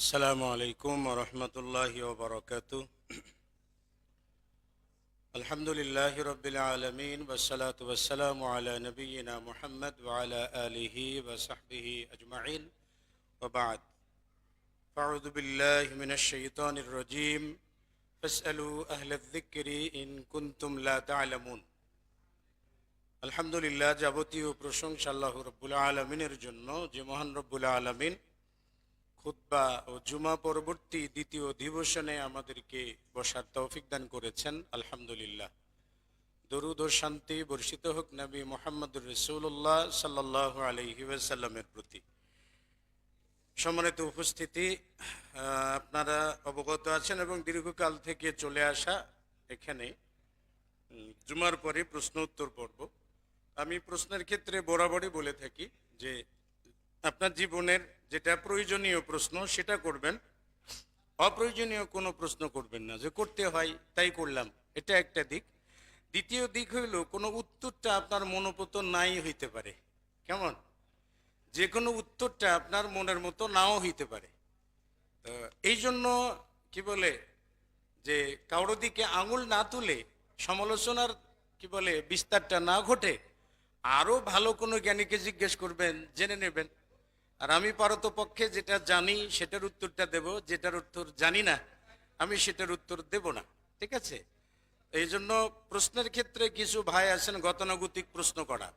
السلام عليكم ورحمة الله وبركاته الحمد لله رب العالمين والصلاة والسلام على نبينا محمد وعلى آله وصحبه أجمعين وبعد فأعوذ بالله من الشيطان الرجيم فاسألوا أهل الذكر إن كنتم لا تعلمون আলহামদুলিল্লাহ যাবতীয় প্রশংসা আল্লাহ রব্বুল আলমিনের জন্য যে মহান রব্বুল আলমিন খুতবা ও জুমা পরবর্তী দ্বিতীয় অধিবেশনে আমাদেরকে বসার তৌফিক দান করেছেন, আলহামদুলিল্লাহ। দরুদ ও শান্তি বর্ষিত হোক নবী মোহাম্মদুর রসুল্লাহ সাল্লাহ আলহি ওয়াসাল্লামের প্রতি। সম্মানিত উপস্থিতি আপনারা অবগত আছেন এবং দীর্ঘকাল থেকে চলে আসা এখানে জুমার পরে প্রশ্ন উত্তর পর্ব। আমি প্রশ্নের ক্ষেত্রে বরাবরই বলে থাকি যে, আপনার জীবনের যেটা প্রয়োজনীয় প্রশ্ন সেটা করবেন। অপ্রয়োজনীয় কোনো প্রশ্ন করবেন না, যে করতে হয় তাই করলাম, এটা একটা দিক। দ্বিতীয় দিক হইল, কোনো উত্তরটা আপনার মনোপত নাই হইতে পারে, কেমন? যে কোনো উত্তরটা আপনার মনের মতো নাও হইতে পারে। তো এই জন্য কি বলে, যে কারোর দিকে আঙুল না তুলে সমালোচনার কি বলে বিস্তারটা না ঘটে আরও ভালো কোনো জ্ঞানীকে জিজ্ঞেস করবেন, জেনে নেবেন। আর আমি পারতপক্ষে যেটা জানি সেটার উত্তরটা দেব, যেটার উত্তর জানি না, আমি সেটার উত্তর দেব না। ঠিক আছে? এই জন্য প্রশ্নের ক্ষেত্রে কিছু ভাই আছেন গতানুগতিক প্রশ্ন করা।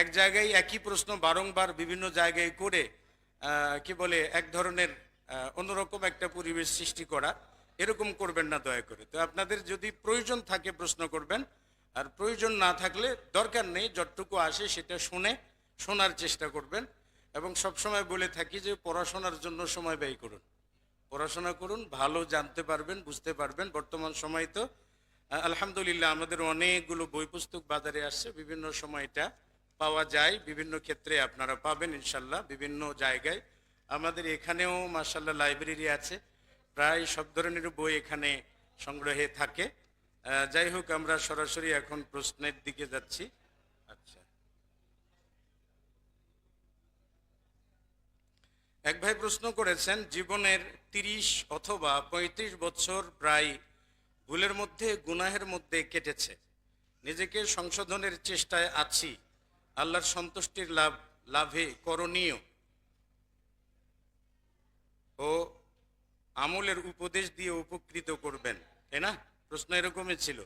এক জায়গায় একই প্রশ্ন বারংবার বিভিন্ন জায়গায় করে কি বলে, এক ধরনের অন্যরকম একটা পরিবেশ সৃষ্টি করা। এরকম করবেন না দয়া করে। তো আপনাদের যদি প্রয়োজন থাকে প্রশ্ন করবেন, আর প্রয়োজন না থাকলে দরকার নেই, যতটুকু আসে সেটা শুনে, শোনার চেষ্টা করবেন। এবং সবসময় বলে থাকি যে পড়াশোনার জন্য সময় ব্যয় করুন। পড়াশোনা করুন, ভালো জানতে পারবেন, বুঝতে পারবেন। বর্তমান সময় তো আলহামদুলিল্লাহ আমাদের অনেকগুলো বই পুস্তক বাজারে আসছে। বিভিন্ন সময়টা পাওয়া যায়। বিভিন্ন ক্ষেত্রে আপনারা পাবেন ইনশাল্লাহ, বিভিন্ন জায়গায়। আমাদের এখানেও মার্শাল্লাহ লাইব্রেরি আছে। প্রায় সব ধরনের বই এখানে সংগ্রহে থাকে। যাই হোক, আমরা সরাসরি এখন প্রশ্নের দিকে যাচ্ছি আচ্ছা এক ভাই প্রশ্ন করেছেন, জীবনের তিরিশ অথবা ৩৫ বছর প্রায় ভুলের মধ্যে, গুনাহের মধ্যে কেটেছে। নিজেকে সংশোধনের চেষ্টায় আছি। আল্লাহর সন্তুষ্টির লাভ, লাভে করণীয়। ও আমলের উপদেশ দিয়ে উপকৃত করবেন, তাই না? প্রশ্ন এরকমই ছিল।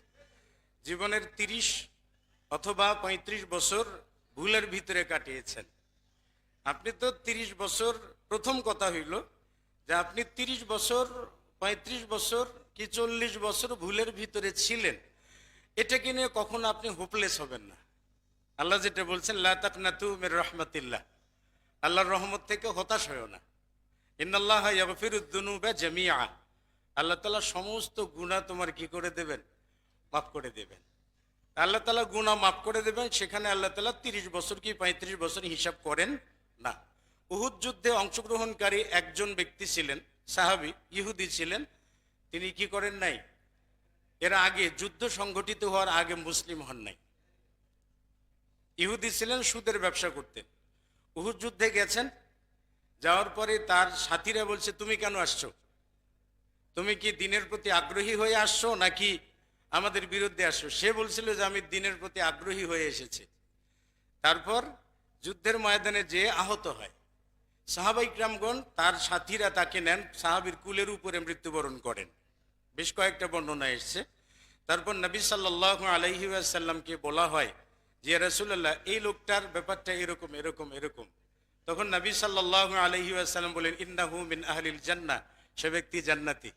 জীবনের তিরিশ অথবা ৩৫ বছর ভুলের ভিতরে কাটিয়েছেন। আপনি তো তিরিশ বছর, প্রথম কথা হইল যে আপনি তিরিশ বছর ৩৫ বছর কি চল্লিশ বছর ভুলের ভিতরে ছিলেন? এটাকে নিয়ে কখনো আপনি হোপলেস হবেন না? আল্লাহ যেটা বলছেন লাতাকনাতু মির রহমাতিল্লাহ। আল্লাহর রহমত থেকে হতাশ হয়েও না। ইন্নাল্লাহ ইয়াগফিরুদ্দুনুবা জামিআ। আল্লাহ তাআলা সমস্ত গুনাহ তোমার কি করে দেবেন? মাফ করে দেবেন। আল্লাহ তালা গুনাহ মাফ করে দেবেন, সেখানে আল্লাহ তালা তিরিশ বছর কি পঁয়ত্রিশ বছর হিসাব করেন? না। উহুদ যুদ্ধে অংশগ্রহণকারী একজন ব্যক্তি ছিলেন, সাহাবি ইহুদি ছিলেন। তিনি কি করেন নাই? এর আগে যুদ্ধ সংগঠিত হওয়ার আগে মুসলিম হন নাই। ইহুদি ছিলেন, সুদের ব্যবসা করতেন। উহুদ যুদ্ধে গেছেন, যাওয়ার পরে তার সাথীরা বলছে, তুমি কেন আসছো? তুমি কি দিনের প্রতি আগ্রহী হয়ে আসছো নাকি আমাদের বিরুদ্ধে আসছো? সে বলছিল যে, আমি দিনের প্রতি আগ্রহী হয়ে এসেছি। তারপর যুদ্ধের ময়দানে যে আহত হয়। সাহাবাই গ্রামগণ তার সাথীরা তাকে নেন, সাহাবির কুলের উপরে মৃত্যুবরণ করেন। বেশ কয়েকটা বর্ণনা এসছে। তারপর নবী সাল্লাহ আলহি আসাল্লামকে বলা হয় যে রসুল্লাহ এই লোকটার ব্যাপারটা এরকম এরকম এরকম। তখন নবী সাল্লাহ আলহি আসাল্লাম বলেন, ইন্নাহু মিন আহলিল জান্না, সে ব্যক্তি জান্নাতি।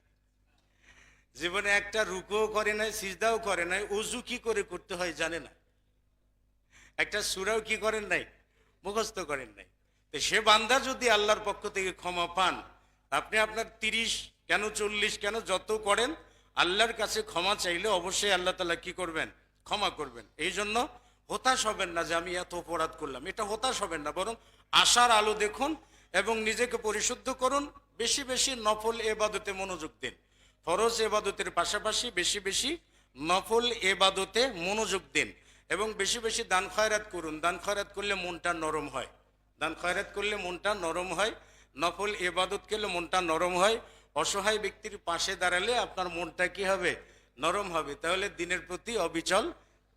জীবনে একটা রুকোও করে নাই, সিজদাও করে নাই উজু কি করে করতে হয় জানে না। একটা সুরাও কি করেন নাই? মুখস্থ করেন নাই। তো সে বান্দা যদি আল্লাহর পক্ষ থেকে ক্ষমা পান, আপনি আপনার তিরিশ, কেন চল্লিশ, কেন যত করেন, আল্লাহর কাছে ক্ষমা চাইলে অবশ্যই আল্লাহ তালা কি করবেন? ক্ষমা করবেন। এই জন্য হতাশ হবেন না যে আমি এত অপরাধ করলাম। এটা হতাশ হবেন না, বরং আশার আলো দেখুন এবং নিজেকে পরিশুদ্ধ করুন। বেশি বেশি নফল এবাদতে মনোযোগ দিন। ফরজ এবাদতের পাশাপাশি বেশি বেশি নফল এবাদতে মনোযোগ দিন। এবং বেশি বেশি দান খয়রাত করুন। দান খয়রাত করলে মনটা নরম হয়। দান খয়রাত করলে মনটা নরম হয়। নফল এবাদত করলে মনটা নরম হয়। অসহায় ব্যক্তির পাশে দাঁড়ালে আপনার মনটা কি হবে? নরম হবে। তাহলে দিনের প্রতি অবিচল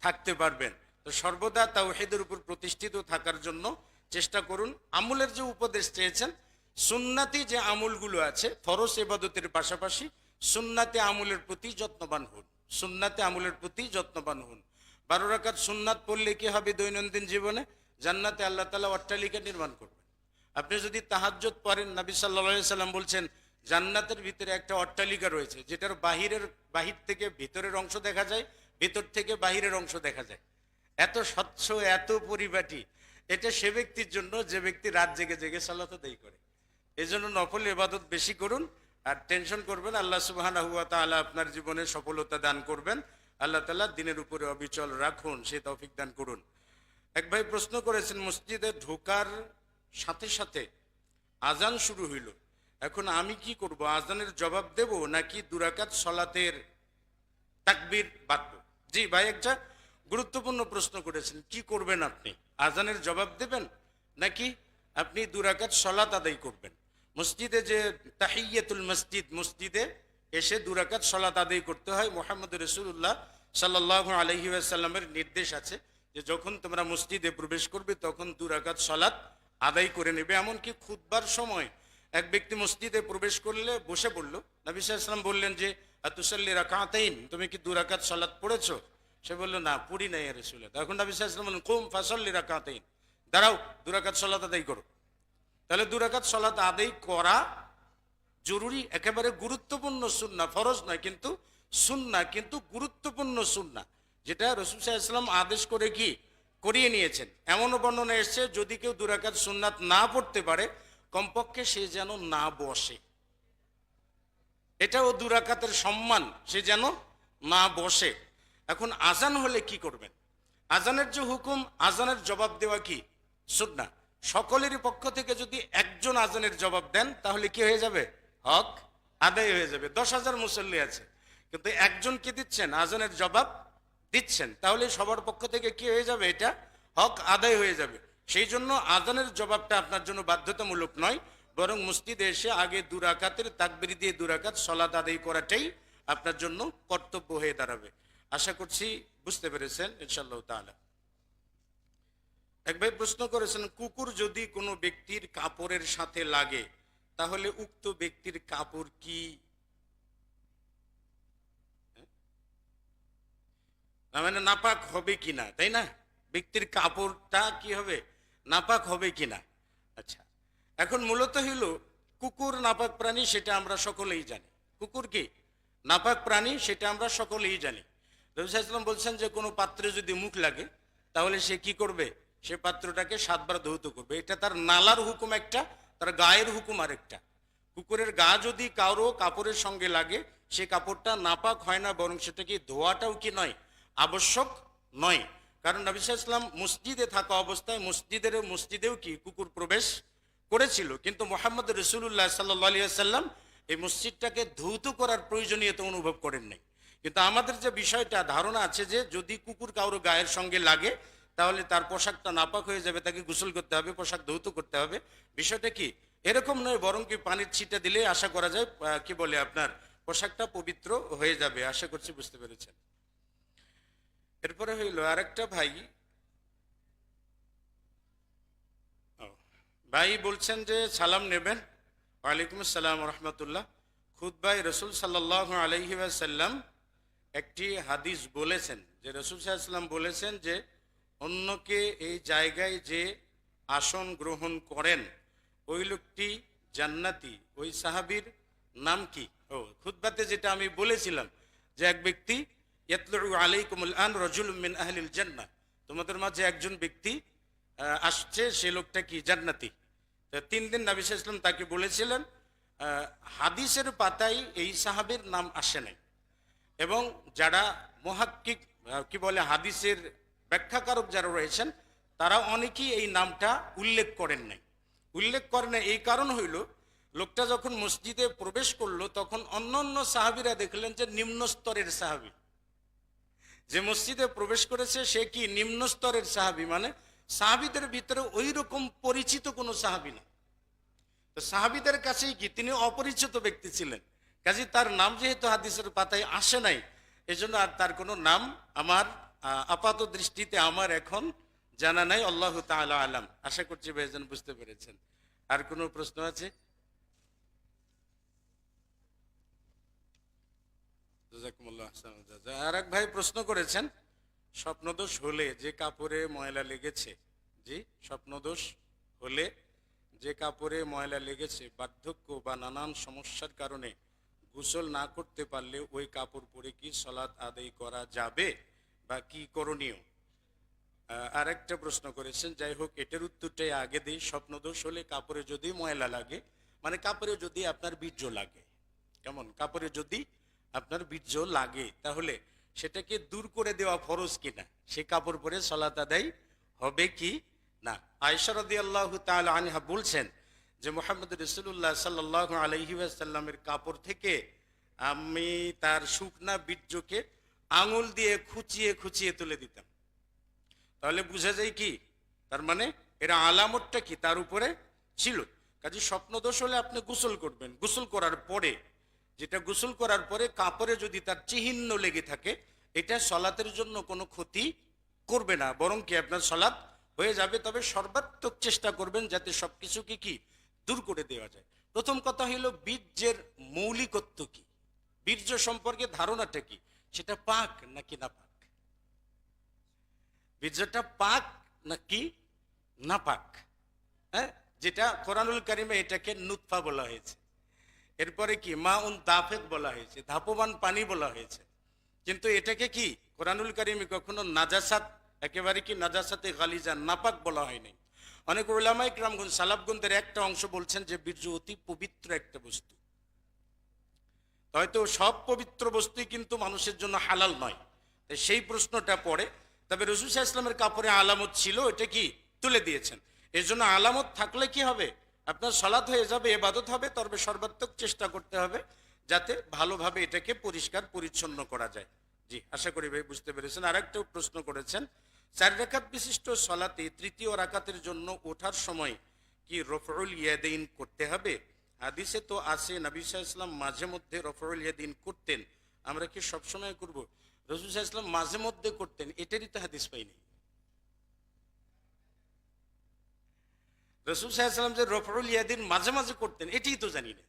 থাকতে পারবেন। তো সর্বদা তাওহিদের উপর প্রতিষ্ঠিত থাকার জন্য চেষ্টা করুন। আমলের যে উপদেশ চেয়েছেন, সুন্নাতি যে আমুলগুলো আছে ফরস এবাদতের পাশাপাশি সুন্নাতে আমলের প্রতি যত্নবান হন। সুন্নাতে আমলের প্রতি যত্নবান হন। বারো রাকাত সুন্নাত পড়লে কি হবে দৈনন্দিন জীবনে? জান্নাতে আল্লাহ তালা অট্টালিকা নির্মাণ করবেন। আপনি যদি তাহাজ্জত পড়েন, নবী সাল্লা সাল্লাম বলছেন, জান্নাতের ভিতরে একটা অট্টালিকা রয়েছে, যেটার বাহিরের, বাহির থেকে ভিতরের অংশ দেখা যায়, ভিতর থেকে বাহিরের অংশ দেখা যায়। এত স্বচ্ছ, এত পরিপাটি। এটা সে ব্যক্তির জন্য, যে ব্যক্তি রাত জেগে জেগে সালাত দেই করে। এই জন্য নফল এবাদত বেশি করুন, আর টেনশন করবেন, আল্লাহ সুবাহ আপনার জীবনে সফলতা দান করবেন। আল্লাহ তালা দিনের উপরে অবিচল রাখুন, সে তৌফিক দান করুন। এক ভাই প্রশ্ন করেছেন, মসজিদে ঢোকার সাথে সাথে আজান শুরু হইল। এখন আমি কি করব, আজানের জবাব দেব নাকি দুরাকাত সলাতের তাকবির বাঁধব জি ভাই, একটা গুরুত্বপূর্ণ প্রশ্ন করেছেন, কি করবেন আপনি? আজানের জবাব দেবেন নাকি আপনি দুরাকাত সলাত আদায় করবেন? মসজিদে যে তাহিয়াতুল মসজিদ, মসজিদে এসে দুরাকাত সলাত আদায় করতে হয়। মোহাম্মদ রসুল্লাহ সাল্লাহ আলহি আসাল্লামের নির্দেশ আছে যে যখন তোমরা মসজিদে প্রবেশ করবে তখন দুরাকাত সলাত আদায় করে নেবে। এমনকি খুদবার সময় এক ব্যক্তি মসজিদে প্রবেশ করলে বসে পড়ল। নবী সাল্লাম বললেন যে তুসাল্লি রাকাতাইন, তুমি কি দুরাকাত সলাত পড়েছো? সে বলল, না, পড়ি নাই রসুল তখন নবী সাল্লাম বললেন, কুম ফাসল্লি রাকাতাইন। দাঁড়াও দুরাকাত সলাত আদায় করো। তাহলে দুরাকাত সলাত আদায় করা জরুরি, একেবারে গুরুত্বপূর্ণ সুন্না, ফরজ নয়, কিন্তু সুন্না, কিন্তু গুরুত্বপূর্ণ সুন্না, যেটা রসুল ইসলাম আদেশ করে কি? করিয়ে নিয়েছেন। এমনও বর্ণনা এসছে, যদি কেউ দুরাকাত সুন্নাত না পড়তে পারে, কমপক্ষে সে যেন না বসে। এটাও দুরাকাতের সম্মান, সে যেন না বসে। এখন আজান হলে কি করবেন? আজানের যে হুকুম আজানের জবাব দেওয়া কি? সুন্না। সকলেরই পক্ষ থেকে যদি একজন আজানের জবাব দেন, তাহলে কি হয়ে যাবে? হক আদায় হয়ে যাবে, দশ হাজার মুসল্লি আছে। কিন্তু একজন কি দিচ্ছেন? আজানের জবাব দিচ্ছেন। তাহলে সবার পক্ষ থেকে কি হয়ে যাবে এটা? হক আদায় হয়ে যাবে। সেই জন্য আজানের জবাবটা আপনার জন্য বাধ্যতামূলক নয়, বরং মসজিদে এসে আগে দুরাকাতের তাকবির দিয়ে দুরাকাত সলাত আদায় করাটাই আপনার জন্য কর্তব্য হয়ে দাঁড়াবে। আশা করছি বুঝতে পেরেছেন ইনশাল্লাহ তাআলা। এক ভাই প্রশ্ন করেছেন, কুকুর যদি কোনো ব্যক্তির কাপড়ের সাথে লাগে তাহলে উক্ত ব্যক্তির কাপড় কি? মানে নাপাক হবে কিনা, তাই না? ব্যক্তির কাপড়টা কি হবে? নাপাক হবে কিনা? আচ্ছা এখন মূলত হইল কুকুর নাপাক প্রাণী সেটা আমরা সকলেই জানি। কুকুর কি? নাপাক প্রাণী সেটা আমরা সকলেই জানি। রবিসাম বলছেন যে কোনো পাত্রে যদি মুখ লাগে, তাহলে সে কি করবে? সে পাত্রটাকে সাতবার ধৌত করবে। এটা তার নালার হুকুম একটা তার গায়ের হুকুম আরেকটা। কুকুরের গা যদি কারও কাপড়ের সঙ্গে লাগে, সে কাপড়টা নাপাক হয় না, বরং সেটাকে ধোয়াটাও কি নয়, আবশ্যক নয়। কারণ নবিসা ইসলাম মসজিদে থাকা অবস্থায় মসজিদের মসজিদেও কি কুকুর প্রবেশ করেছিল? কিন্তু মোহাম্মদ রসুল্লাহ সাল্লাহ সাল্লাম এই মসজিদটাকে ধৌত করার প্রয়োজনীয়তা অনুভব করেন নাই। কিন্তু আমাদের যে বিষয়টা, ধারণা আছে যে যদি কুকুর কারও গায়ের সঙ্গে লাগে তাহলে তার পোশাকটা নাপাক হয়ে যাবে, তাকে গোসল করতে হবে, পোশাক ধৌত করতে হবে। বিষয়টা কি? এরকম নয়, বরং কি পানির ছিটা দিলে আশা করা যায় কি বলে আপনার, পোশাকটা পবিত্র হয়ে যাবে। আশা করছি বুঝতে পেরেছেন। এরপরে হইল আরেকটা ভাই। ভাই বলছেন যে, সালাম নেবেন। ওয়ালাইকুম আসসালাম রহমতুল্লাহ। খুদ ভাই রসুল সাল্লাহ আলহি সাল্লাম একটি হাদিস বলেছেন, যে রসুল সাল্লাম বলেছেন যে অন্যকে এই জায়গায় যে আসন গ্রহণ করেন, ওই লোকটি জান্নাতি। ওই সাহাবীর নাম কি? ও, খুতবাতে যেটা আমি বলেছিলাম যে এক ব্যক্তি ইয়াতলু আলাইকুমুল আন রজুল মিন আহলিল জান্নাহ। তোমাদের মাঝে একজন ব্যক্তি আসছে, সে লোকটা কি জান্নাতি? তো তিন দিন নবী সাল্লাল্লাহু আলাইহি ওয়াসাল্লাম তাকে বলেছিলেন হাদিসের পাতায় এই সাহাবীর নাম আসে নাই। এবং যারা মহাক্কিক কি বলে, হাদিসের ব্যাখ্যাকারক যারা রয়েছেন তারা অনেকেই এই নামটা উল্লেখ করেন নাই। উল্লেখ করেন এই কারণ হইল, লোকটা যখন মসজিদে প্রবেশ করল, তখন অন্য অন্য সাহাবিরা দেখলেন যে নিম্ন স্তরের সাহাবি। যে মসজিদে প্রবেশ করেছে, সে কি নিম্ন স্তরের সাহাবি? মানে সাহাবিদের ভিতরে ওই রকম পরিচিত কোনো সাহাবি না তো সাহাবিদের কাছেই কি? তিনি অপরিচিত ব্যক্তি ছিলেন। কাজে তার নাম যেহেতু হাদিসের পাতায় আসে নাই, এজন্য আর তার কোনো নাম আমার আপাত দৃষ্টিতে আমার এখন জানা নাই, আল্লাহ তাআলা আলাম। আশা করছি ভাইজান বুঝতে পেরেছেন। আর কোনো প্রশ্ন আছে। আর এক ভাই প্রশ্ন করেছেন, স্বপ্নদোষ হলে যে কাপড়ে ময়লা লেগেছে, জি, স্বপ্নদোষ হলে যে কাপড়ে ময়লা লেগেছে, বার্ধক্য বা নানান সমস্যার কারণে গোসল না করতে পারলে ওই কাপড় পরে কি সলাৎ আদায় করা যাবে? বা কি করণীয়? আর একটা প্রশ্ন করেছেন, যাই হোক, এটার উত্তরটাই আগে দিই, স্বপ্নদোষ হলে কাপড়ে যদি ময়লা লাগে মানে কাপড়ে যদি আপনার বীর্য লাগে, কেমন? কাপড়ে যদি আপনার বীর্য লাগে, তাহলে সেটাকে দূর করে দেওয়া ফরজ কিনা? সে কাপড় পরে সলাত আদায় হবে কি না? আয়সারদি আল্লাহ আনহা বলছেন যে, মোহাম্মদ রসুল্লাহ সাল্লাহ আলহি আসাল্লামের কাপড় থেকে আমি তার শুকনা বীর্যকে আঙুল দিয়ে খুচিয়ে খুচিয়ে তুলে দিতাম। তাহলে বোঝা যায় কি? তার মানে এরা আলামতটা কি? তার উপরে ছিল। কাজে স্বপ্নদোষ হলে আপনি গোসল করবেন। গোসল করার পরে, যেটা গোসল করার পরে কাপড়ে যদি তার চিহ্ন লেগে থাকে, এটা সলাতের জন্য কোনো ক্ষতি করবে না। বরং কি আপনার সলাৎ হয়ে যাবে? তবে সর্বাত্মক চেষ্টা করবেন যাতে সবকিছুকে কি? দূর করে দেওয়া যায়। প্রথম কথা হলো বীর্যের মৌলিকত্ব কি? বীর্য সম্পর্কে ধারণাটা কি? সেটা পাক নাকি না পাক? বীর্যটা পাক নাকি না পাক? হ্যাঁ যেটা কোরআনুল কারিমে এটাকে নুৎফা বলা হয়েছে। এরপরে কি? মা উন দাফেদ বলা হয়েছে ধাপবান পানি বলা হয়েছে। কিন্তু এটাকে কি? কোরআনুল কারিমে কখনো নাজাসাত, একেবারে কি নাজাসাতে গালিজা, নাপাক বলা হয় নাই। অনেক ওলামাই ক্রামগঞ্জ সালাবগঞ্জের একটা অংশ বলছেন যে বীর্য অতি পবিত্র একটা বস্তু। হয়তো সব পবিত্র বস্তুই কিন্তু মানুষের জন্য হালাল নয়। সেই প্রশ্নটা পড়ে। তবে রসুল সাহা ইসলামের কাপড়ে আলামত ছিল, এটা কি তুলে দিয়েছেন? এর জন্য আলামত থাকলে কি হবে? আপনার সলাৎ হয়ে যাবে, এবাদত হবে তবে সর্বাত্মক চেষ্টা করতে হবে, যাতে ভালোভাবে এটাকে পরিষ্কার, পরিচ্ছন্ন করা যায়। জি, আশা করি ভাই বুঝতে পেরেছেন। আর একটা প্রশ্ন করেছেন, চার রেখাত বিশিষ্ট সলাতে তৃতীয় রাকাতের জন্য ওঠার সময় কি রফরুল ইয়াদিন করতে হবে? হাদিসে তো আছে, নবী সাহা ইসলাম মাঝে মধ্যে রফরুল ইয়াদিন করতেন। আমরা কি সবসময় করব? রসুল সাহা ইসলাম মাঝে মধ্যে করতেন, এটারই তো হাদিস পাইনি রসুল সাহায্যাম যে রফরুল ইয়াদিন মাঝে মাঝে করতেন, এটাই তো জানি না।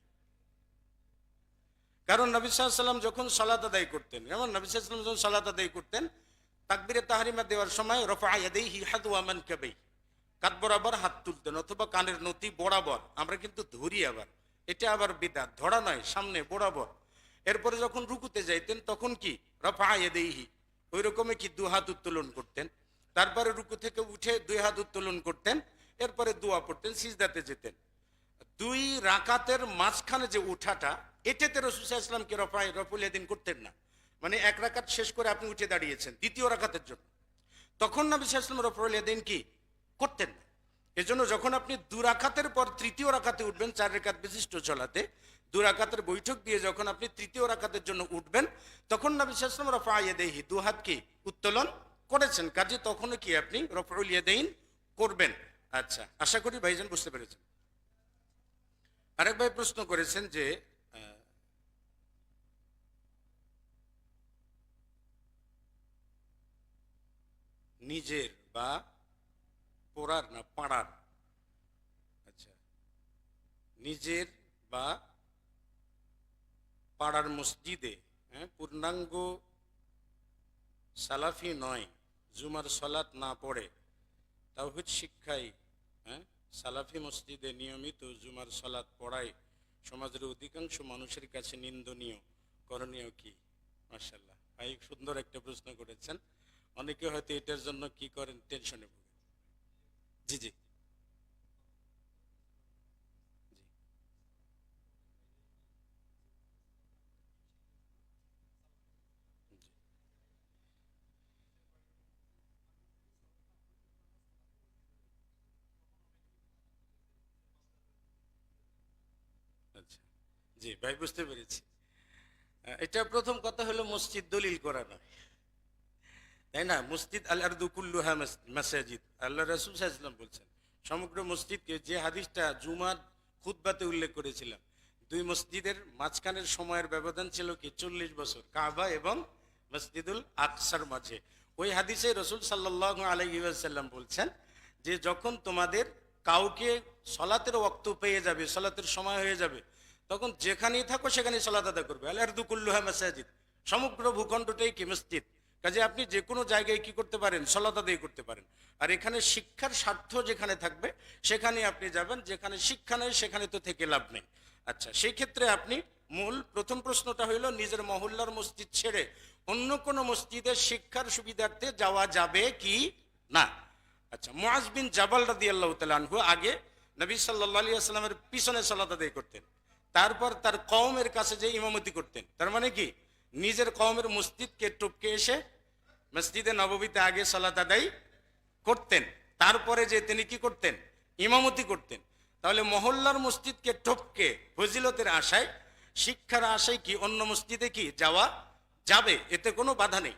কারণ নবী সাল্লাম যখন সালাত আদায় করতেন, যেমন নবী সাল্লাম যখন সালাত আদায় করতেন, তাকবিরে তাহারিমা দেওয়ার সময় রফা ইয়াদেই হি হাত ওয়ামান কাবেই কাত বরাবর হাত তুলতেন অথবা কানের নতি বরাবর, আমরা কিন্তু ধরি আবার। এটা আবার বিদাত, ধরা নয়, সামনে বরাবর। এরপরে যখন রুকুতে যাইতেন, তখন কি? রফা ইয়াদেইহি ওই রকমে কি দু হাত উত্তোলন করতেন। তারপরে রুকু থেকে উঠে দুই হাত উত্তোলন করতেন, এরপরে দোয়া পড়তেন, সিজদাতে যেতেন। দুই রাকাতের মাঝখানে যে উঠাটা, এটাতে রসুল ইসলামকে রফাই রফুল দিন করতেন না। মানে এক রাকাত শেষ করে আপনি উঠে দাঁড়িয়েছেন, দ্বিতীয় রাকাতের জন্য। তখন নবী ইসলাম রফুল দিন কি? করতেন না। এজন্য যখন আপনি দু রাকাতের পর তৃতীয় রাকাতে উঠবেন, চার রেখাত বিশিষ্ট চলাতে দু রাকাতের বৈঠক দিয়ে যখন আপনি তৃতীয় রাকাতের জন্য উঠবেন, তখন নবী ইসলাম রফা দেহি দু হাত কি উত্তোলন করেছেন। কাজে তখনও কি আপনি রফরুল ইয়াদাইন করবেন? আচ্ছা আশা করি ভাইজান বুঝতে পেরেছেন। আরেক ভাই প্রশ্ন করেছেন যে নিজের বা পোড়ার না, পাড়ার। আচ্ছা। নিজের বা পাড়ার মসজিদে হ্যাঁ পূর্ণাঙ্গ সালাফি নয়, জুমার সলাৎ না পড়ে, তাওহিদ শিক্ষায় হ্যাঁ সালাফি মসজিদে নিয়মিত জুমার সলাৎ পড়ায় সমাজের অধিকাংশ মানুষের কাছে নিন্দনীয়। করণীয় কি? মার্শাল্লাহ ভাই, সুন্দর একটা প্রশ্ন করেছেন। অনেকে হয়তো এটার জন্য কি করেন টেনশনে জি জি। আচ্ছা। জি, ভাই, বুঝতে পেরেছি। এটা প্রথম কথা হলো মসজিদ দলিল করা নয়। তাই না? মসজিদ আল আরদুকুল্লুহা মাসাজিদ। আল্লাহ রাসুল সাল্লাম বলছেন, সমগ্র মসজিদকে যে হাদিসটা জুমার খুতবাতে উল্লেখ করেছিলাম, দুই মসজিদের মাঝখানের সময়ের ব্যবধান ছিল কি? চল্লিশ বছর। কাবা এবং মসজিদুল আকসার মাঝে। ওই হাদিসে রসুল সাল্লাহ আলহিসাল্লাম বলছেন যে, যখন তোমাদের কাউকে সলাতের ওক্ত পেয়ে যাবে, সলাতের সময় হয়ে যাবে, তখন যেখানেই থাকো সেখানেই সলাত আদা করবে। আল্লাহ দুকুল্লুহা মাসাজিদ। সমগ্র ভূখণ্ডটাই কি? মসজিদ। কাজে আপনি যে কোনো জায়গায় কি করতে পারেন? সলাত আদায় করতে পারেন। আর এখানে শিক্ষার স্বার্থ যেখানে থাকবে, সেখানে আপনি যাবেন। যেখানে শিক্ষা নেই, সেখানে তো থেকে লাভ নেই। আচ্ছা সেই ক্ষেত্রে আপনি মূল প্রথম প্রশ্নটা হইল, নিজের মহল্লার মসজিদ ছেড়ে অন্য কোনো মসজিদের শিক্ষার সুবিধার্থে যাওয়া যাবে কি না? আচ্ছা মুআজ বিন জাবাল রাদি আল্লাহ আনহু আগে নবী সাল্লাহ আলী আসলামের পিছনে সালাত আদায় করতেন। তারপর তার কওমের কাছে যে ইমামতি করতেন। তার মানে কি? নিজের কওমের মসজিদকে টপকে এসে মসজিদে নববীতে আগে সালাত আদায় করতেন। তারপরে যে তিনি কি করতেন? ইমামতি করতেন। তাহলে মহল্লার মসজিদকে টপকে ফজিলতের আশায়, শিক্ষার আশায় কি অন্য মসজিদে কি যাওয়া যাবে? এতে কোনো বাধা নেই।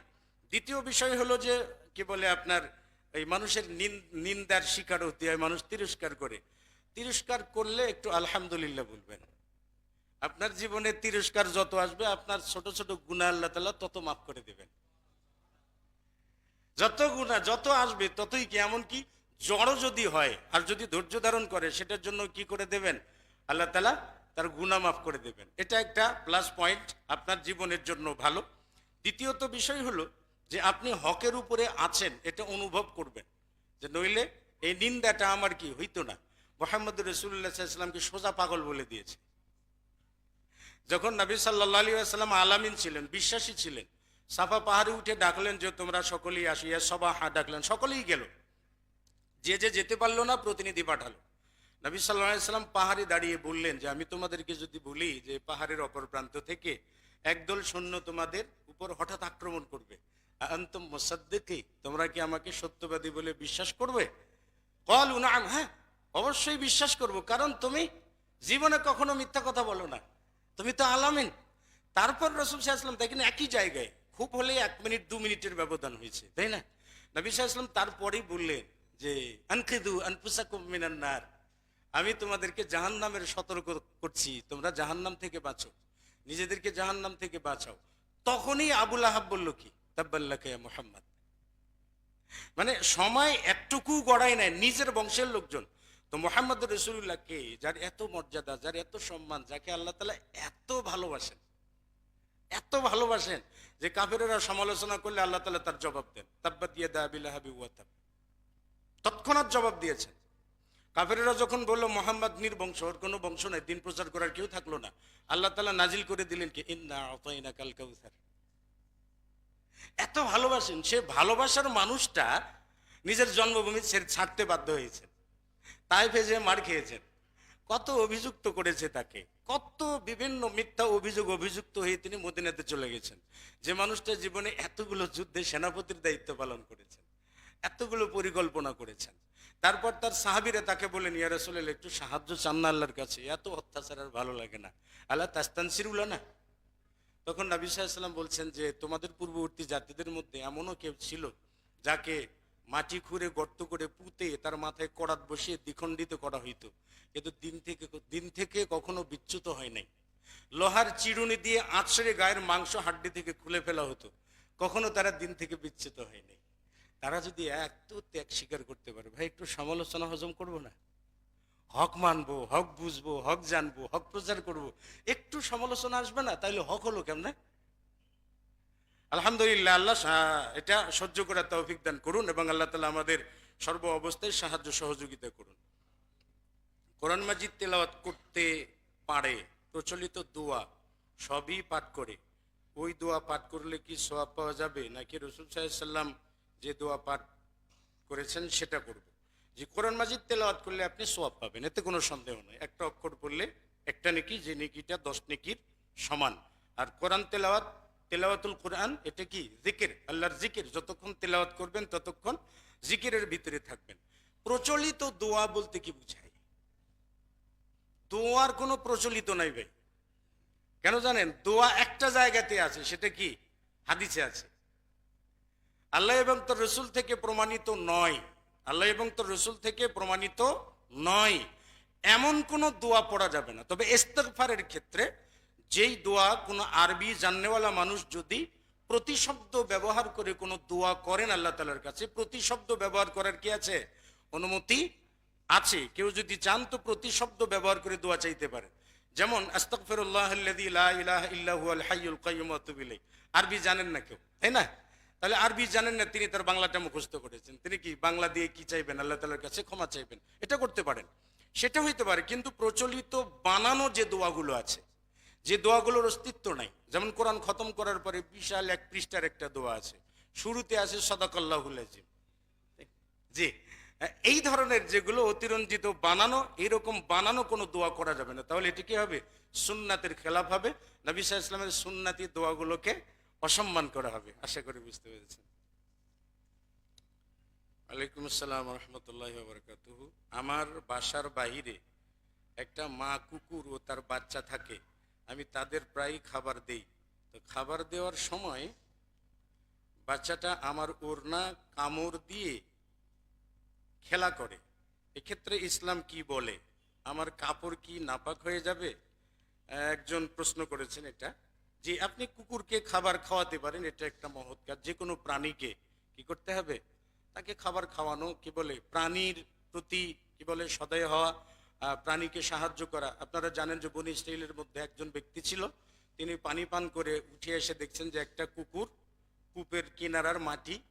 দ্বিতীয় বিষয় হলো যে, কি বলে আপনার, এই মানুষের নিন- নিন্দার শিকার হতে হয়, মানুষ তিরস্কার করে। তিরস্কার করলে একটু আলহামদুলিল্লাহ বলবেন। আপনার জীবনে তিরস্কার যত আসবে, আপনার ছোট ছোট গুণা আল্লাহ তালা তত মাফ করে দেবেন। যত গুণা যত আসবে ততই কি এমন কি? জড় যদি হয় আর যদি ধৈর্য ধারণ করে, সেটার জন্য কি করে দেবেন? আল্লাহ তালা তার গুণা মাফ করে দেবেন। এটা একটা প্লাস পয়েন্ট আপনার জীবনের জন্য ভালো। দ্বিতীয়ত বিষয় হলো যে আপনি হকের উপরে আছেন, এটা অনুভব করবেন। যে নইলে এই নিন্দাটা আমার কি হইতো না। মোহাম্মদ রসুল্লাহামকে সোজা পাগল বলে দিয়েছে। যখন নবী সাল্লাহ আলী আসসালাম আলামিন ছিলেন, বিশ্বাসী ছিলেন সাফা পাহাড়ে উঠে ডাকলেন যে, তোমরা সকলেই আসিয়া সবা হা ডাকলেন। সকলেই গেল। যে যে যেতে পারল না, প্রতিনিধি পাঠালো। নবী সাল্লাহ সাল্লাম পাহাড়ে দাঁড়িয়ে বললেন যে, আমি তোমাদেরকে যদি বলি যে, পাহাড়ের অপর প্রান্ত থেকে একদল সৈন্য তোমাদের উপর হঠাৎ আক্রমণ করবে, আন্তম মোসাদ্দেকি, তোমরা কি আমাকে সত্যবাদী বলে বিশ্বাস করবে? কল উনাম হ্যাঁ অবশ্যই বিশ্বাস করব, কারণ তুমি জীবনে কখনো মিথ্যা কথা বলো না। তুমি তো আলামিন। তারপর রসুল সাহায্লাম দেখেন একই জায়গায় খুব হলে এক মিনিট, দু মিনিটের ব্যবধান হয়েছে, তাই না? নবী সাহায্লাম তারপরেই বললেন যে আনখিদু আনফুসাকুম মিনান্নার আমি তোমাদেরকে জাহান্নামের সতর্ক করছি, তোমরা জাহান্নাম থেকে বাঁচো, নিজেদেরকে জাহান্নাম থেকে বাঁচাও। তখনই আবুল আহাব বলল কি? তাব্বাল্লাকে মোহাম্মদ। মানে সময় একটুকু গড়াই নাই, নিজের বংশের লোকজন। তো মোহাম্মদ রসুল্লাহকে যার এত মর্যাদা, যার এত সম্মান, যাকে আল্লাহ তালা এত ভালোবাসেন এত ভালোবাসেন যে কাফেরেরা সমালোচনা করলে আল্লাহ তালা তার জবাব দেন। হাবি ওয়াতাব তৎক্ষণাৎ জবাব দিয়েছেন। কাফেরেরা যখন বলল, মোহাম্মদ নির্বংশ, ওর কোনো বংশ নাই, দিন প্রচার করার কেউ থাকল না। আল্লাহ তালা নাজিল করে দিলেন কি, ইন্না কাল কাউসার। এত ভালোবাসেন, সে ভালোবাসার মানুষটা নিজের জন্মভূমি ছেড়ে ছাড়তে বাধ্য হয়েছেন তাই ভেজে মার খেয়েছেন। কত অভিযুক্ত করেছে তাকে? কত বিভিন্ন মিথ্যা অভিযোগ অভিযুক্ত হয়ে তিনি মদিনাতে চলে গেছেন। যে মানুষটা জীবনে এতগুলো যুদ্ধে সেনাপতির দায়িত্ব পালন করেছেন, এতগুলো পরিকল্পনা করেছেন। তারপর তার সাহাবিরা তাকে বলেন, ইয়া একটু সাহায্য চান না আল্লাহর কাছে, এত অত্যাচার আর ভালো লাগে না। আল্লাহ তাস্তান সিরুলা না তখন নবী সাল্লাম বলছেন যে, তোমাদের পূর্ববর্তী জাতিদের মধ্যে এমনও কেউ ছিল যাকে মাটি খুঁড়ে, গর্ত করে পুঁতে তার মাথায় করাত বসিয়ে দ্বিখণ্ডিত করা হইতো। কিন্তু দিন থেকে দিন থেকে কখনো বিচ্যুত হয় নাই। লোহার চিরুনি দিয়ে আঁচড়ে গায়ের মাংস হাড্ডি থেকে খুলে ফেলা হতো। কখনো তারা দিন থেকে বিচ্যুত হয় নাই। তারা যদি এত ত্যাগ স্বীকার করতে পারে, ভাই, একটু সমালোচনা হজম করব না? হক মানবো, হক বুঝব, হক জানব, হক প্রচার করব। একটু সমালোচনা আসবে না? তাইলে হক হলো কেমনে? আলহামদুলিল্লাহ, আল্লাহ এটা সহ্য করার তৌফিক দান করুন এবং আল্লাহ তালা আমাদের সর্ব অবস্থায় সাহায্য সহযোগিতা করুন। কোরআন মাজিদ তেলাওয়াত করতে পারে, প্রচলিত দোয়া সবই পাঠ করে। ওই দোয়া পাঠ করলে কি সোয়াব পাওয়া যাবে? নাকি রসুল সাল্লাম যে দোয়া পাঠ করেছেন সেটা করব? যে কোরআন মাজিদ তেলাওয়াত করলে আপনি সোয়াব পাবেন, এতে কোনো সন্দেহ নেই। একটা অক্ষর পড়লে একটা নেকি, যে নেকিটা দশ নেকির সমান। আর কোরআন তেলাওয়াত তেলাওয়াতুল কোরআন, এটা কি? জিকির, আল্লাহর জিকির। যতক্ষণ তেলাওয়াত করবেন, ততক্ষণ জিকিরের ভিতরে থাকবেন। প্রচলিত দোয়া বলতে কি বুঝায়? দোয়ার কোনো প্রচলিত নাই ভাই। কেন জানেন? দোয়া একটা জায়গাতে আছে, সেটা কি? হাদিসে আছে। আল্লাহ এবং তোর রসুল থেকে প্রমাণিত নয়। আল্লাহ এবং তোর রসুল থেকে প্রমাণিত নয়। এমন কোনো দোয়া পড়া যাবে না। তবে ইস্তেগফারের ক্ষেত্রে যেই দোয়া কোনো আরবি জাননেওয়ালা মানুষ যদি প্রতিশব্দ ব্যবহার করে কোনো দোয়া করেন আল্লাহ তালার কাছে, প্রতিশব্দ ব্যবহার করার কি আছে? অনুমতি আছে। কেউ যদি চান তো প্রতিশব্দ ব্যবহার করে দোয়া চাইতে পারে যেমন আরবি জানেন না কেউ, তাই না? তাহলে আরবি জানেন না, তিনি তার বাংলাটা মুখস্থ করেছেন। তিনি কি বাংলা দিয়ে কি চাইবেন? আল্লাহ তাআলার কাছে ক্ষমা চাইবেন। এটা করতে পারেন। সেটা হইতে পারে, কিন্তু প্রচলিত বানানো যে দোয়াগুলো আছে যে দোয়াগুলোর অস্তিত্ব নাই। যেমন কোরআন খতম করার পরে বিশাল এক পৃষ্ঠার একটা দোয়া আছে। শুরুতে আছে সদাকল্লাহুল আজিম। জি, এই ধরনের যেগুলো অতিরঞ্জিত বানানো, এরকম বানানো কোনো দোয়া করা যাবে না। তাহলে এটি কি হবে? সুন্নাতের খেলাফ হবে। নবী সাহা ইসলামের সুন্নাতি দোয়াগুলোকে অসম্মান করা হবে। আশা করি বুঝতে পেরেছেন। ওয়ালাইকুম আসসালাম রহমতুল্লাহ বরকাতুহু আমার বাসার বাহিরে একটা মা কুকুর ও তার বাচ্চা থাকে। আমি তাদের প্রায় খাবার দেই। তো খাবার দেওয়ার সময় বাচ্চাটা আমার ওড়না, কামড় দিয়ে খেলা করে। এক্ষেত্রে ইসলাম কি বলে? আমার কাপড় কি নাপাক হয়ে যাবে? একজন প্রশ্ন করেছেন এটা, যে আপনি কুকুরকে খাবার খাওয়াতে পারেন, এটা একটা মহৎ কাজ। যে কোনো প্রাণীকে কি করতে হবে? তাকে খাবার খাওয়ানো কি বলে? প্রাণীর প্রতি কি বলে সদয় হওয়া প্রাণীকে সাহায্য করা। আপনারা জানেন যে বনি স্টাইলের মধ্যে একজন ব্যক্তি ছিল। তিনি পানি পান করে উঠে এসে দেখছেন যে একটা কুকুর কূপের কিনারার মাটি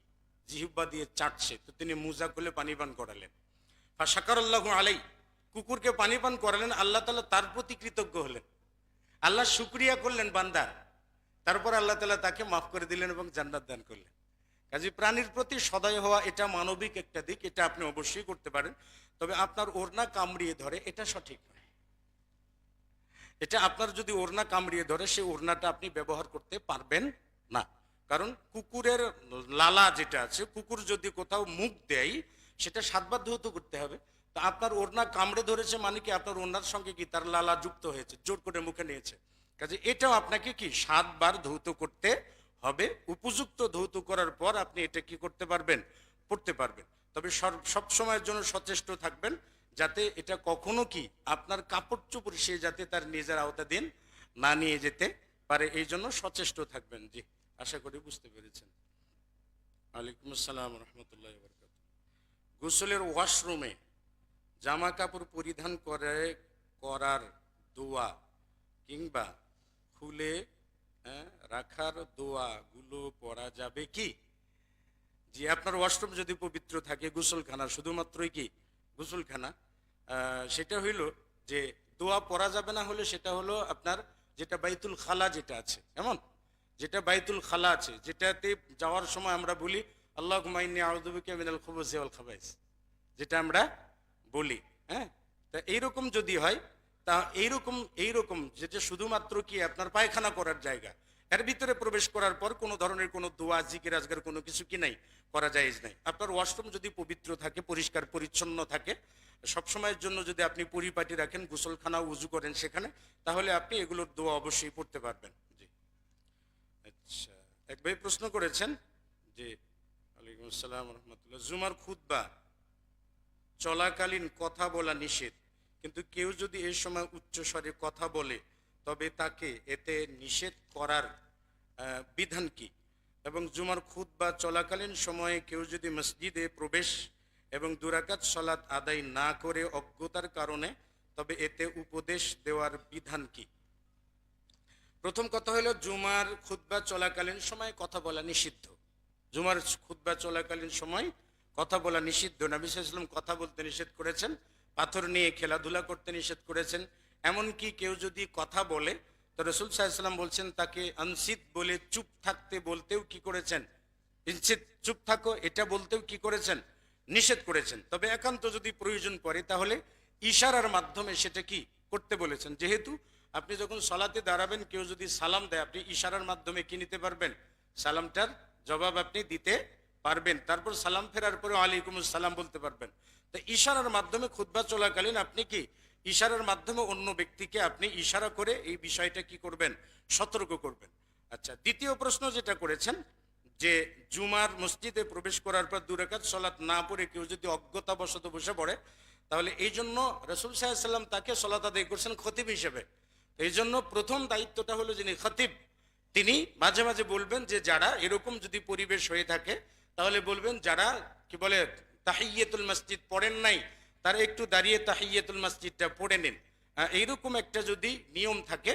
জিহুব্বা দিয়ে চাটছে। তো তিনি মুজা খুলে পানি পান করালেন। আর সাকার আল্লাহ আলাই কুকুরকে পানি পান করালেন। আল্লাহ তালা তার প্রতি কৃতজ্ঞ হলেন। আল্লাহ শুক্রিয়া করলেন বান্দার। তারপর আল্লাহ তালা তাকে মাফ করে দিলেন এবং জান্নাত দান করলেন। কাজে প্রাণীর প্রতি সদয় হওয়া এটা মানবিক একটা দিক, এটা আপনি অবশ্যই করতে পারেন। তবে আপনার ওড়না কামড়িয়ে ধরে, এটা সঠিক নয়। এটা আপনার যদি ওড়না কামড়িয়ে ধরে সেই ওড়নাটা আপনি ব্যবহার করতে পারবেন না। কারণ কুকুরের লালা যেটা আছে, কুকুর যদি কোথাও মুখ দেয়, সেটা সাতবার ধৌত করতে হবে। তা আপনার ওড়না কামড়ে ধরেছে মানে কি, আপনার ওড়নার সঙ্গে কি তার লালা যুক্ত হয়েছে, জোর করে মুখে নিয়েছে। কাজে এটাও আপনাকে কি, সাতবার ধৌত করতে হবে, উপযুক্ত ধৌত করার পর আপনি এটা কি করতে পারবেন? পড়তে পারবেন। তবে সব সময়ের জন্য সচেষ্ট থাকবেন যাতে এটা কখনো কি আপনার কাপড় চোপড় সে যাতে তার নিজের আওতাধীন না নিয়ে যেতে পারে, এই জন্য সচেষ্ট থাকবেন। জি, আশা করি বুঝতে পেরেছেন। ওয়ালাইকুম আসসালাম রহমতুল্লাহ বরকাত গোসলের ওয়াশরুমে জামা কাপড় পরিধান করে, করার দোয়া কিংবা খুলে রাখার দোয়াগুলো পড়া যাবে কি? যে আপনার ওয়াশরুম যদি পবিত্র থাকে, গোসলখানা, শুধুমাত্রই কি? গোসলখানা। সেটা হইল যে দোয়া পড়া যাবে না হলে সেটা হলো আপনার যেটা বাইতুল খালা যেটা আছে এমন যেটা বাইতুল খালা আছে, যেটাতে যাওয়ার সময় আমরা বলি আল্লাহ মাইনি আউদুবিকে মিনাল খুবুজ ওয়াল খাবাইস যেটা আমরা বলি হ্যাঁ? তা এইরকম যদি হয় তা এইরকম এইরকম যেটা শুধুমাত্র কি আপনার পায়খানা করার জায়গা, এর ভিতরে প্রবেশ করার পর কোনো ধরনের কোনো দোয়া, জিকির আজকের কোনো কিছু কি নাই, করা যায় নাই। আপনার ওয়াশরুম যদি পবিত্র থাকে, পরিষ্কার, পরিচ্ছন্ন থাকে, সবসময়ের জন্য যদি আপনি পরিপাটি রাখেন গোসলখানা উজু করেন সেখানে, তাহলে আপনি এগুলোর দোয়া অবশ্যই পড়তে পারবেন। জি। আচ্ছা এক ভাই প্রশ্ন করেছেন, যে ওয়ালাইকুম আসসালাম রহমতুল্লাহ, জুমার খুতবা চলাকালীন কথা বলা নিষেধ। কিন্তু কেউ যদি এই সময় উচ্চ স্বরে কথা বলে, তবে তাকে এতে নিষেধ করার বিধান কি? এবং জুমার খুদ বা চলাকালীন সময়ে কেউ যদি মসজিদে প্রবেশ এবং দুরাকাত সলাৎ আদায় না করে অজ্ঞতার কারণে, তবে এতে উপদেশ দেওয়ার বিধান কি? প্রথম কথা হলো, জুমার খুতবা চলাকালীন সময় কথা বলা নিষিদ্ধ। জুমার খুতবা চলাকালীন সময় কথা বলা নিষিদ্ধ। নবী সাল্লাম কথা বলতে নিষেধ করেছেন পাথর নিয়ে খেলাধুলা করতে নিষেধ করেছেন। এমনকি কেউ যদি কথা বলে, তো রসুল সাল্লাম বলছেন, তাকে আনসিদ বলে চুপ থাকতে বলতেও কি করেছেন? ইনসিদ চুপ থাকো, এটা বলতেও কি করেছেন? নিষেধ করেছেন। তবে একান্ত যদি প্রয়োজন পড়ে, তাহলে ইশারার মাধ্যমে সেটা কি করতে বলেছেন? যেহেতু আপনি যখন সলাতে দাঁড়াবেন, কেউ যদি সালাম দেয়, আপনি ইশারার মাধ্যমে কি নিতে পারবেন? সালামটার জবাব আপনি দিতে পারবেন। তারপর সালাম ফেরার পরে আলাইকুম সালাম বলতে পারবেন। ইশারার মাধ্যমে খুতবা চলাকালীন আপনি কি ইশারার মাধ্যমে অন্য ব্যক্তিকে আপনি ইশারা করে এই বিষয়টা কি করবেন? সতর্ক করবেন। আচ্ছা দ্বিতীয় প্রশ্ন যেটা করেছেন, যে জুমার মসজিদে প্রবেশ করার পর দুরাকাত সলাৎ না পড়ে কেউ যদি অজ্ঞতাবশত বসে পড়ে, তাহলে এই জন্য রসুল সাহেব তাকে সলাত আদায় করছেন খতিব হিসেবে। এই জন্য প্রথম দায়িত্বটা হলো যিনি খতিব, তিনি মাঝে মাঝে বলবেন যে যারা এরকম যদি পরিবেশ হয়ে থাকে, তাহলে বলবেন যারা, কি বলে তাহিয়াতুল মসজিদ পড়েন নাই, তারা একটু দাঁড়িয়ে তাহিয়াতুল মসজিদটা পড়ে নিন। এইরকম একটা যদি নিয়ম থাকে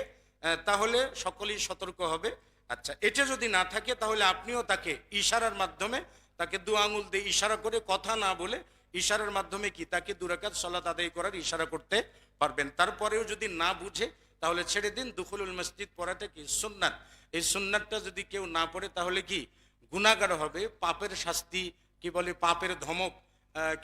তাহলে সকলেই সতর্ক হবে। আচ্ছা এটা যদি না থাকে, তাহলে আপনিও তাকে ইশারার মাধ্যমে, তাকে দু আঙুল দিয়ে ইশারা করে কথা না বলে ইশারার মাধ্যমে কি? তাকে দুরাকাত সলাত আদায় করার ইশারা করতে পারবেন। তারপরেও যদি না বুঝে, তাহলে ছেড়ে দিন, দুখুলুল মসজিদ পড়াটা কি সুন্নাত? এই সুন্নাতটা যদি কেউ না পড়ে, তাহলে কি? গুণাগার হবে, পাপের শাস্তি কি বলে, পাপের ধমক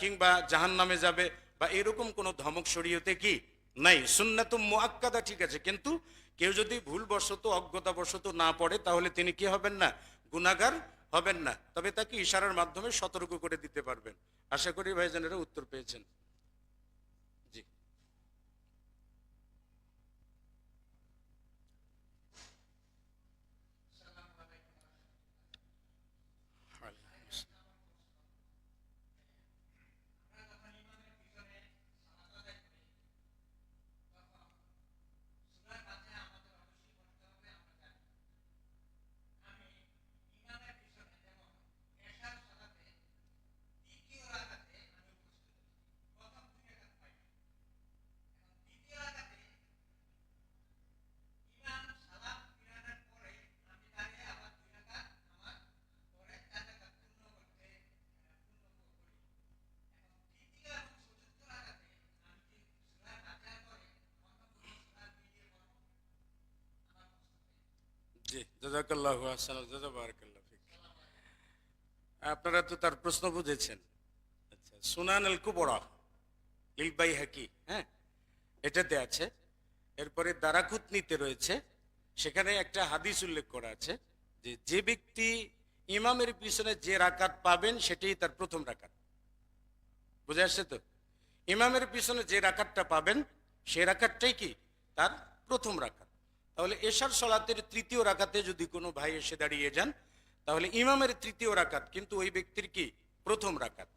কিংবা জাহান নামে যাবে, বা এরকম কোনো ধমক শরীয়তে কি নাই? সুন্নাত মোয়াক্কাদা ঠিক আছে, কিন্তু কেউ যদি ভুলবশত, অজ্ঞতাবশত না পড়ে, তাহলে তিনি কি হবেন না? গুণাগার হবেন না। তবে তাকে ইশারার মাধ্যমে সতর্ক করে দিতে পারবেন। আশা করি ভাইজানেরা উত্তর পেয়েছেন জি জি জাজাকাল্লাহু আহসানাল জাজাবারাকাল্লাহ আপনারা তো তার প্রশ্ন বুঝেছেন। আচ্ছা সুনান আল কুবরা, লিল বাইহাকি হ্যাঁ? এটাতে আছে। এরপরে দারাকুতনিতে রয়েছে। সেখানে একটা হাদিস উল্লেখ করা আছে যে যে ব্যক্তি ইমামের পিছনে যে রাকাত পাবেন, সেটাই তার প্রথম রাকাত। বুঝে আসছে তো? ইমামের পিছনে যে রাকাতটা পাবেন, সেই রাকাতটাই কি? তার প্রথম রাকাত। তাহলে এশার সলাতের তৃতীয় রাকাতে যদি কোনো ভাই এসে দাঁড়িয়ে যান, তাহলে ইমামের তৃতীয় রাকাত, কিন্তু ওই ব্যক্তির কি? প্রথম রাকাত।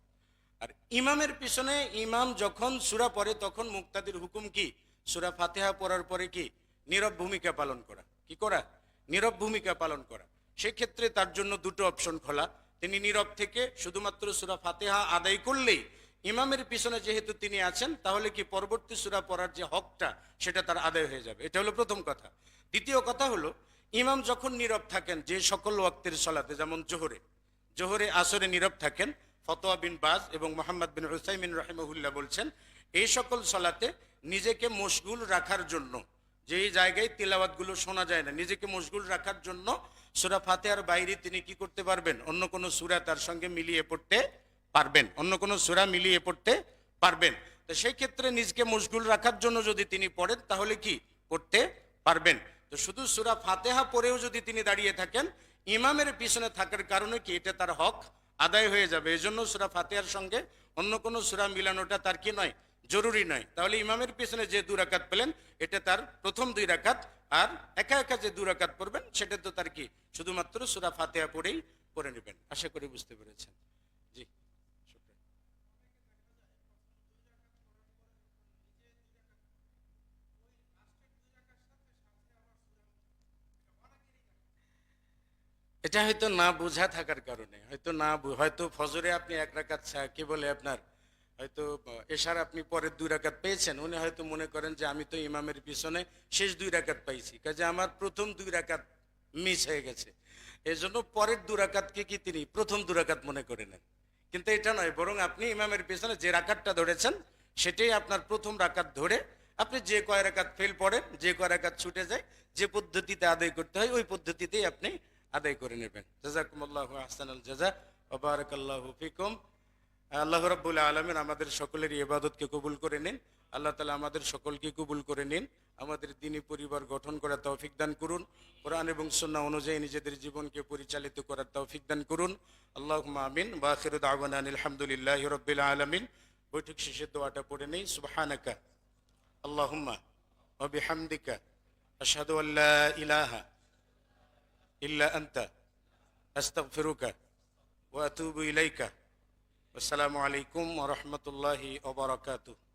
আর ইমামের পিছনে ইমাম যখন সুরা পড়ে, তখন মুক্তাদির হুকুম কি? সুরা ফাতেহা পড়ার পরে কি? নীরব ভূমিকা পালন করা। কি করা? নীরব ভূমিকা পালন করা। সেক্ষেত্রে তার জন্য দুটো অপশন খোলা। তিনি নীরব থেকে শুধুমাত্র সুরা ফাতেহা আদায় করলেই ইমামের পিছনে যেহেতু তিনি আছেন, তাহলে কি পরবর্তী সুরা পড়ার যে হকটা, সেটা তার আদায় হয়ে যাবে? এটা হলো প্রথম কথা। দ্বিতীয় কথা হলো, ইমাম যখন নীরব থাকেন, যে সকল ওয়াক্তের সলাতে, যেমন জোহরে জোহরে আসরে নীরব থাকেন, ফতোয়া বিন বাজ এবং মোহাম্মদ বিন হুসাইমিন রাহিমহুল্লাহ বলছেন, এই সকল সলাতে নিজেকে মশগুল রাখার জন্য, যেই জায়গায় তিলাওয়াতগুলো শোনা যায় না, নিজেকে মশগুল রাখার জন্য সুরা ফাতেহার বাইরে তিনি কি করতে পারবেন? অন্য কোনো সুরা তার সঙ্গে মিলিয়ে পড়তে পারবেন, অন্য কোনো সুরা মিলিয়ে পড়তে পারবেন। তো সেই ক্ষেত্রে নিজকে মশগুল রাখার জন্য যদি তিনি পড়েন, তাহলে কি? পড়তে পারবেন। তো শুধু সুরা ফাতেহা পরেও যদি তিনি দাঁড়িয়ে থাকেন, ইমামের পিছনে থাকার কারণে কি এটা তার হক আদায় হয়ে যাবে? এই জন্য সুরা ফাতেহার সঙ্গে অন্য কোনো সুরা মিলানোটা তার কি নয়? জরুরি নয়। তাহলে ইমামের পিছনে যে দু রাকাত পেলেন, এটা তার প্রথম দুই রাকাত, আর একা একা যে দু রাকাত পড়বেন, সেটা তো তার কি? শুধুমাত্র সুরা ফাতেহা পড়েই পড়ে নেবেন। আশা করি বুঝতে পেরেছেন। এটা হয়তো না বোঝা থাকার কারণে, হয়তো না হয়তো ফজরে আপনি এক রাকাত কি বলে আপনার, হয়তো এশার আপনি পরের দুই রাকাত পেয়েছেন, উনি হয়তো মনে করেন যে আমি তো ইমামের পিছনে শেষ দুই রাকাত পাইছি, কাজে আমার প্রথম দুই রাকাত মিস হয়ে গেছে। এই জন্য পরের দু রাকাতকে কি তিনি প্রথম দু রাকাত মনে করে নেন? কিন্তু এটা নয়, বরং আপনি ইমামের পিছনে যে রাকাতটা ধরেছেন, সেটাই আপনার প্রথম রাকাত ধরে আপনি যে কয় রাকাত ফেল পড়েন, যে কয় রাকাত ছুটে যায়, যে পদ্ধতিতে আদায় করতে হয়, ওই পদ্ধতিতেই আপনি আদায় করে নেবেন। জাজাকুমুল্লাহ জাজা ওবারাকাল্লাহু ফিকুম। আল্লাহ রাব্বুল আলমিন আমাদের সকলের ইবাদতকে কবুল করে নিন। আল্লাহ তালা আমাদের সকলকে কবুল করে নিন। আমাদের দিনী পরিবার গঠন করার তৌফিক দান করুন। কোরআন এবং সুন্নাহ অনুযায়ী নিজেদের জীবনকে পরিচালিত করার তৌফিক দান করুন। আল্লাহ আমিন। বাখির দাওয়ান আলহামদুলিল্লাহ রব্বিল আলমিন। বৈঠক শেষে দোয়াটা পড়ে নেই। সুবহানাকা। আল্লাহুম্মা। ওয়া বিহামদিকা। আশহাদু আল্লা ইলাহা إلا أنت. أستغفرك وأتوب إليك. والسلام عليكم ورحمة الله وبركاته.